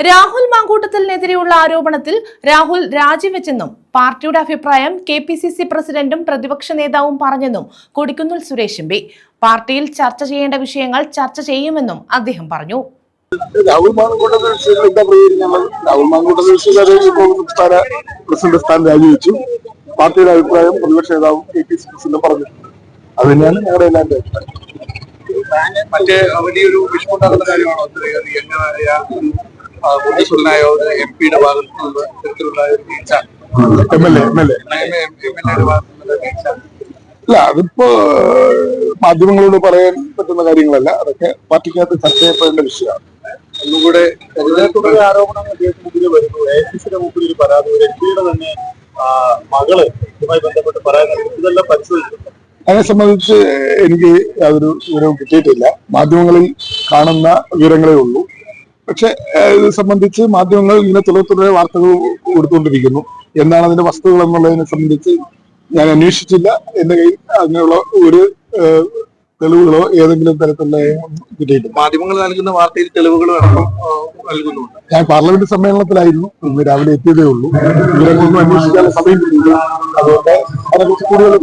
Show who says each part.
Speaker 1: രാഹുൽ മാങ്കൂട്ടത്തിനെതിരെയുള്ള ആരോപണത്തിൽ രാഹുൽ രാജിവെച്ചെന്നും പാർട്ടിയുടെ അഭിപ്രായം കെ പി സി സി പ്രസിഡന്റും പ്രതിപക്ഷ നേതാവും പറഞ്ഞെന്നും കൊടിക്കുന്നിൽ സുരേഷ് എം പി. പാർട്ടിയിൽ ചർച്ച ചെയ്യേണ്ട വിഷയങ്ങൾ ചർച്ച ചെയ്യുമെന്നും അദ്ദേഹം പറഞ്ഞു.
Speaker 2: രാഹുൽ മാങ്കൂട്ടത്തിൽ എന്താ പ്രതികരിക്കുന്നത് രാഹുൽ മാങ്കൂട്ടത്തിൽ സംസ്ഥാന പ്രസിഡന്റ് സ്ഥാനം രാജിവെച്ചു. പാർട്ടിയുടെ അഭിപ്രായം പ്രതിപക്ഷ നേതാവും കെ പി സി പ്രസിഡന്റ് പറഞ്ഞു. അത് തന്നെയാണ് ഞങ്ങളുടെ എല്ലാവരുടെ അഭിപ്രായം
Speaker 3: മറ്റേ വലിയൊരു വിഷമുണ്ടാകുന്ന കാര്യമാണോ? ഒരു ഒരു എം പിയുടെ ഭാഗത്തു നിന്ന് ഇത്തരത്തിലുള്ള ഒരു വീഴ്ച
Speaker 2: M L A M L A
Speaker 3: വീഴ്ച
Speaker 2: അല്ല അതിപ്പോ മാധ്യമങ്ങളോട് പറയാൻ പറ്റുന്ന കാര്യങ്ങളല്ല. അതൊക്കെ പാർട്ടിക്കകത്ത് ചർച്ച ചെയ്യപ്പെടേണ്ട വിഷയമാണ്.
Speaker 3: ഒന്നുകൂടെ
Speaker 4: ആരോപണം അദ്ദേഹത്തിനെതിരെ വരുന്നു. എ പി സിയുടെ മുമ്പിൽ ഒരു പരാതി. ഒരു എം പിയുടെ തന്നെ മകൾ ഇതുമായി ബന്ധപ്പെട്ട് പരാതി. ഇതെല്ലാം പരിശോധിക്കുന്നു
Speaker 2: അതിനെ സംബന്ധിച്ച് എനിക്ക് യാതൊരു വിവരവും കിട്ടിയിട്ടില്ല. മാധ്യമങ്ങളിൽ കാണുന്ന വിവരങ്ങളേ ഉള്ളൂ. പക്ഷെ ഇത് സംബന്ധിച്ച് മാധ്യമങ്ങൾ ഇങ്ങനെ തുടരെ തുടരെ വാർത്തകൾ കൊടുത്തുകൊണ്ടിരിക്കുന്നു. എന്താണ് അതിന്റെ വസ്തുതകൾ എന്നുള്ളതിനെ സംബന്ധിച്ച് ഞാൻ അന്വേഷിച്ചില്ല. എന്റെ കയ്യിൽ അങ്ങനെയുള്ള ഒരു തെളിവുകളോ ഏതെങ്കിലും തരത്തിലുള്ള കിട്ടിയിട്ടില്ല.
Speaker 3: മാധ്യമങ്ങൾ നൽകുന്ന വാർത്തയിൽ തെളിവുകൾ നൽകുന്നുണ്ട്.
Speaker 2: ഞാൻ പാർലമെന്റ് സമ്മേളനത്തിലായിരുന്നു. ഇന്ന് രാവിലെ എത്തിയതേ ഉള്ളൂ. വിവരങ്ങളൊന്നും അന്വേഷിക്കാനുള്ള സമയം കിട്ടിയില്ല. അതുകൊണ്ട് അതിനെക്കുറിച്ച് കൂടുതൽ